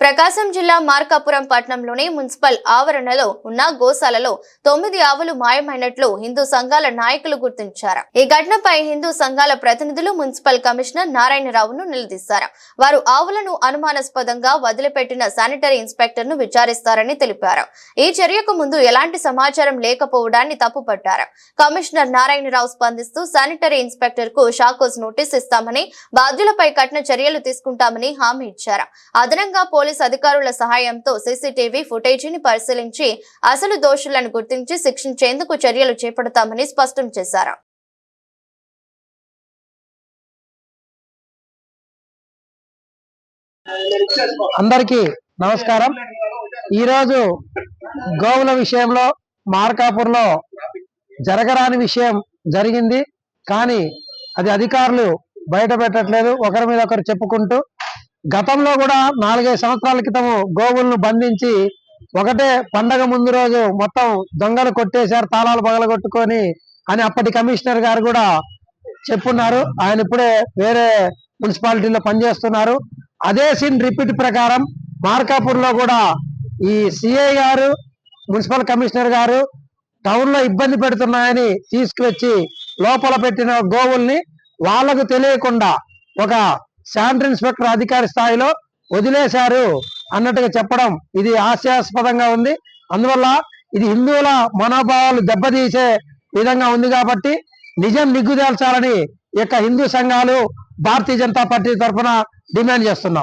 ప్రకాశం జిల్లా మార్కాపురం పట్టణంలోని మున్సిపల్ ఆవరణలో ఉన్న గోశాలలో తొమ్మిది ఆవులు మాయమైనట్లు హిందూ సంఘాల నాయకులు గుర్తించారు. ఈ ఘటనపై హిందూ సంఘాల ప్రతినిధులు మున్సిపల్ కమిషనర్ నారాయణరావును నిలదీశారు. వారు ఆవులను అనుమానాస్పదంగా వదిలిపెట్టిన శానిటరీ ఇన్స్పెక్టర్ను విచారిస్తారని తెలిపారు. ఈ చర్యకు ముందు ఎలాంటి సమాచారం లేకపోవడాన్ని తప్పుపట్టారు. కమిషనర్ నారాయణరావు స్పందిస్తూ శానిటరీ ఇన్స్పెక్టర్కు షాకోస్ నోటీస్ ఇస్తామని బాధ్యులపై కఠిన చర్యలు తీసుకుంటామని హామీ ఇచ్చారు. అదనంగా పోలీసు అధికారుల సహాయంతో సీసీటీవీ ఫుటేజీని పరిశీలించి అసలు దోషులను గుర్తించి శిక్షించేందుకు చర్యలు చేపడతామని స్పష్టం చేశారు. అందరికీ నమస్కారం. ఈరోజు గోవుల విషయంలో మార్కాపూర్లో జరగరాని విషయం జరిగింది. కానీ అది అధికారులు బయట పెట్టట్లేదు. ఒకరి మీద ఒకరు చెప్పుకుంటూ గతంలో కూడా నాలుగైదు సంవత్సరాల క్రితము గోవులను బంధించి ఒకటే పండగ ముందు రోజు మొత్తం దొంగలు కొట్టేశారు తాళాలు పగలగొట్టుకొని అని అప్పటి కమిషనర్ గారు కూడా చెప్పున్నారు. ఆయన ఇప్పుడే వేరే మున్సిపాలిటీలో పనిచేస్తున్నారు. అదే సీన్ రిపీట్ ప్రకారం మార్కాపూర్లో కూడా ఈ సిఐ గారు మున్సిపల్ కమిషనర్ గారు టౌన్లో ఇబ్బంది పెడుతున్నాయని తీసుకువచ్చి లోపల పెట్టిన గోవుల్ని వాళ్ళకు తెలియకుండా ఒక శానిటరీ ఇన్స్పెక్టర్ అధికారి స్థాయిలో వదిలేశారు అన్నట్టుగా చెప్పడం ఇది హాస్యాస్పదంగా ఉంది. అందువల్ల ఇది హిందువుల మనోభావాలు దెబ్బతీసే విధంగా ఉంది కాబట్టి నిజం నిగ్గుదేల్చాలని యొక్క హిందూ సంఘాలు భారతీయ జనతా పార్టీ తరఫున డిమాండ్ చేస్తున్నాం.